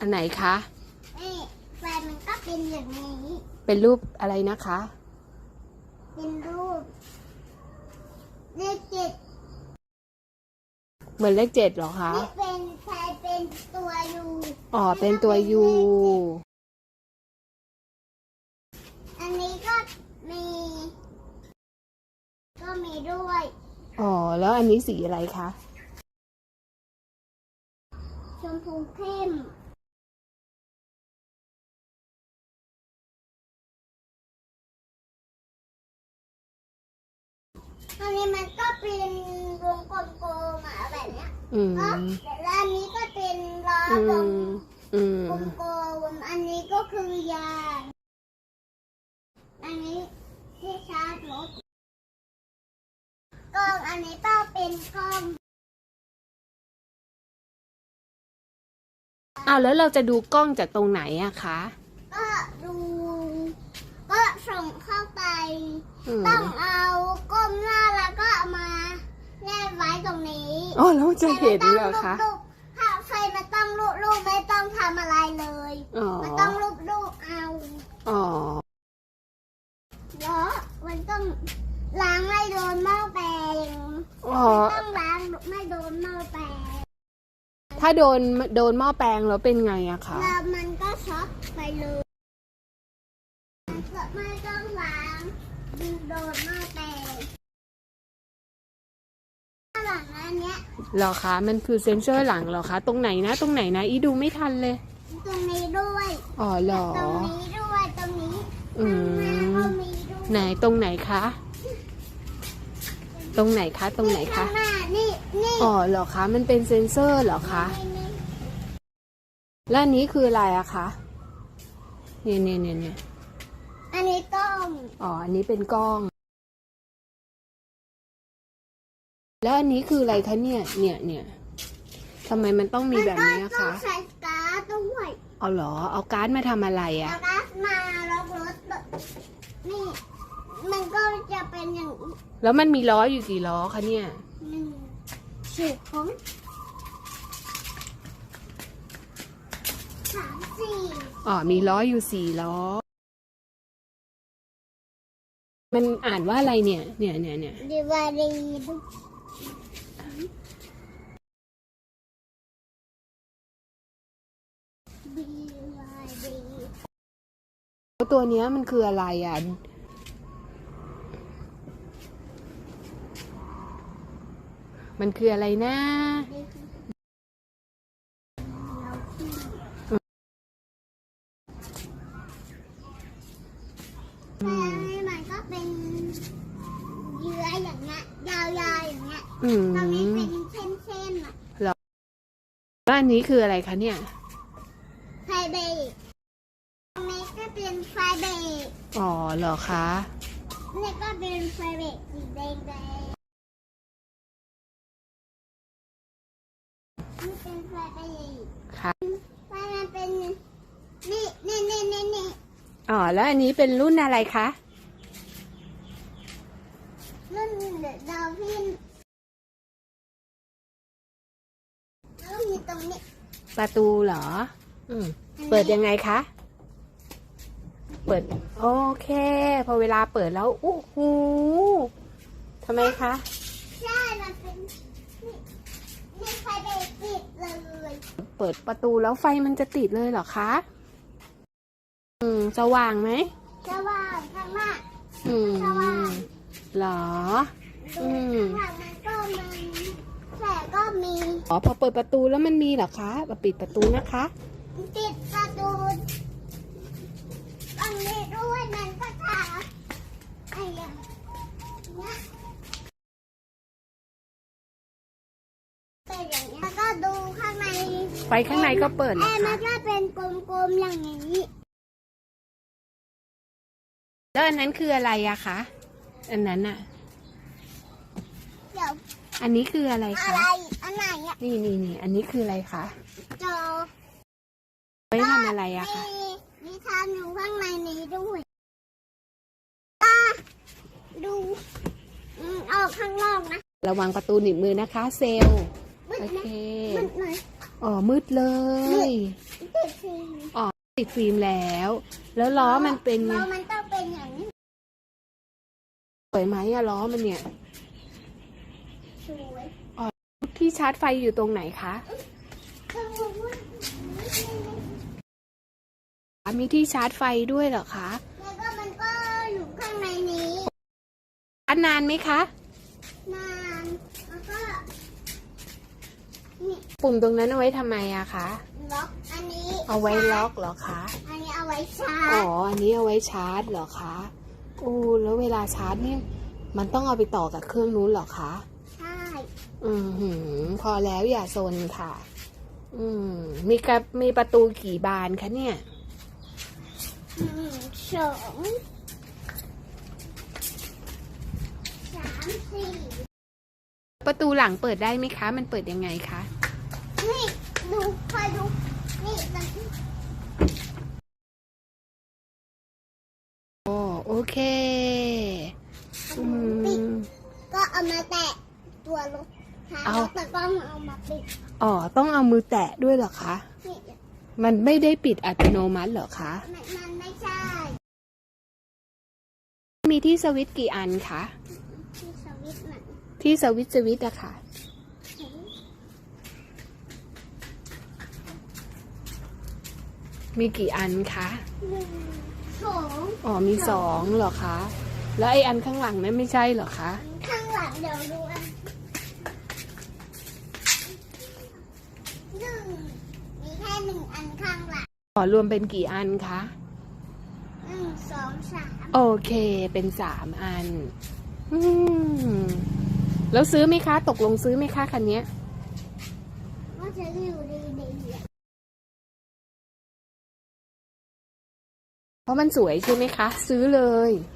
อันไหนคะนี่ไฟมันก็เป็นอย่างนี้ เป็นรูปอะไรนะคะ เป็นรูปเลขเจ็ดเหมือนเลขเจ็ดเหรอคะที่เป็นไฟเป็นตัวยูอ๋อเป็นตัวยูอันนี้ก็มี ก็มีด้วยอ๋อแล้วอันนี้สีอะไรคะชมพูเข้ม อันนี้มันก็เป็นวงกลมๆอะแบบเนี้ยอืมก็แล้วอันนี้ก็เป็นล้ออืวงมอืมกลมๆอันนี้ก็คือยางอันนี้ที่ชาร์จรถกล้องอันนี้ก็เป็นกล้องอ้าวแล้วเราจะดูกล้องจากตรงไหนอะคะก็ดู ก็ส่งเข้าไป อืมต้องเอาก้มหน้าแล้วก็เอามาแนบไว้ตรงนี้ อ๋อแล้วจะเห็นเหรอคะแต่ไม่ต้องลูบๆถ้าไฟมันต้องลูบลูบไม่ต้องทำอะไรเลยอ๋อมันต้องลูบลูบเอาอ๋อเดี๋ยวมันต้องล้างไม่โดนหม้อแปลงอ๋อต้องล้างไม่โดนหม้อแปลงถ้าโดนโดนหม้อแปลงแล้วเป็นไงอะคะแล้วมันก็ช็อตไปเลยไม่ต้องล้างโดนหม้อแปลงข้างหลังอันเนี้ย เหรอคะมันคือเซนเซอร์หลังเหรอคะ ตรงไหนนะ ตรงไหนนะ อีดูไม่ทันเลย ตรงนี้ด้วยอ๋อเหรอ ตรงนี้ด้วยตรงนี้อืข้างหน้ามก็มีด้วยไหนตรงไหนคะ ตรงไหนคะ ตรงไหนคะ ข้างหน้านี่นี่อ๋อเหรอคะ มันเป็นเซนเซอร์เหรอคะนี่นี่แล้วอันนี้คืออะไรอะคะเนี่ยเนี่ยเนี่ยเนี่ยอันนี้กล้องอ๋ออันนี้เป็นกล้อง แล้วอันนี้คืออะไรคะเนี่ย เนี่ยเนี่ยทำไมมันต้องมีแบบนี้อะต้อคะ งใช้การ์ดด้วยเอาเหรอ เอาการ์ดมาทำอะไรอะเอาการ์ดมาล็อกรถนี่ มันก็จะเป็นอย่างนี้แล้วมันมีล้ออยู่กี่ล้อคะเนี่ย หนึ่งสี่ของสามสี่อ๋อ มีล้ออยู่สี่ล้อ มันอ่านว่าอะไรเนี่ย เนี่ยเนี่ยเนี่ยดีวารีดูบีวารีแล้ว ตัวเนี้ยมันคืออะไรอะ มันคืออะไรนะ แต่นี่มันก็เป็นเยื่ออย่างเงี้ยยาวๆ อย่างเงี้ยอืมตรงนี้เป็นเส้นๆอะแล้วอันนี้คืออะไรคะเนี่ย ไฟเบรกตรงนี้ก็เป็นไฟเบรกอ๋อเหรอคะ นี่ก็เป็นไฟเบรกสีแดงแดงนี่เป็นไฟเบรกค่ะไฟมันเป็นนี่นี่นี่นี่นี่อ๋อแล้วอันนี้เป็นรุ่นอะไรคะ รุ่นดาวพิน มีตรงนี้ ประตูเหรอ อืม เปิดยังไงคะ เปิด โอเค พอเวลาเปิดแล้วอู้หูทำไมคะ ใช่ มันเป็นนี่นี่ไฟเบรกติดเลย เปิดประตูแล้วไฟมันจะติดเลยเหรอคะ อืม สว่างไหมจะว่างข้างหน้าอืมสว่างเหรอดูอืม ข้างหลังมันก็มี แต่ก็มีอ๋อพอเปิดประตูแล้วมันมีเหรอคะมาปิดประตูนะคะติดประตูตรงนี้ด้วยมันก็จะไอ้อย่างเนี้ยเป็นอย่างนี้แล้วก็ดูข้างในไฟข้างในก็เปิดเหรแออร์มัคะนก็เป็นกลมๆอย่างนี้แล้วอันนั้นคืออะไรอะคะอันนั้นอะเดี๋ยว อันนี้คืออะไรอะคะ ไร อันไหนอะนี่นี่นี่อันนี้คืออะไรคะจอไว้ทำอะไรอะคะมีมีทานอยู่ข้างในนี้ด้วยอะดูอืมออกข้างนอกนะระวังประตูหนีบมือนะคะ เซลล์มืดโอนะเค มืดหน่อยอ๋อมืดเลย ติดฟิล์มติดฟิล์มแล้ว แล้วล้อมันเป็นไงล้อมันต้องเป็นอย่างนี้สวยไหมอะล้อมันเนี่ย สวยที่ชาร์จไฟอยู่ตรงไหนคะก็รู้ว่ามีที่ชาร์จไฟด้วยเหรอคะ แล้วก็มันก็อยู่ข้างในนี้อันนานไหมคะ นาน แล้วก็นี่ปุ่มตรงนั้นเอาไว้ทำไมอะคะ ล็อกอันนี้เอาไว้ล็อกเหรอคะ อันนี้เอาไว้ชาอ๋อร์จอันนี้เอาไว้ชาร์จเหรอคะอู้แล้วเวลาชาร์จนี่ มันต้องเอาไปต่อกับเครื่องนู้นเหรอคะใช่ อืมหืมพอแล้วอย่าโซนค่ะ อืม มีกระมีประตูกี่บานคะเนี่ยหนึ่งสองสามสี่ประตูหลังเปิดได้ไหมคะ มันเปิดยังไงคะ นี่ ดูคอยดู นี่มันโอ้โอเค อืปิดมก็เอามาแตะตัวรถท้าย เอารถแต่ก็เอามาปิดอ๋อ ต้องเอามือแตะด้วยเหรอคะ นี่มันไม่ได้ปิดอัตโนมัติเหรอคะ มันมันไม่ใช่มีที่สวิตช์กี่อันคะ ที่สวิตช์มันที่สวิตช์สวิตช์อะค่ะ มีกี่อันคะ หนึ่งสองอ๋อ มีสองเหรอคะ แล้วไอ้อันข้างหลังนั้นไม่ใช่เหรอคะ ข้างหลังเดี๋ยวดูอะหนึ่งมีแค่ หนึ่งอันข้างหลังอ๋อรวมเป็นกี่อันคะหนึ่งสองสามโอเคเป็นสามอันอืมแล้วซื้อไหมคะ ตกลงซื้อไหมคะคันเนี้ยว่าจะอยู่ดีดีๆเพราะมันสวยใช่ไหมคะ ซื้อเลยใ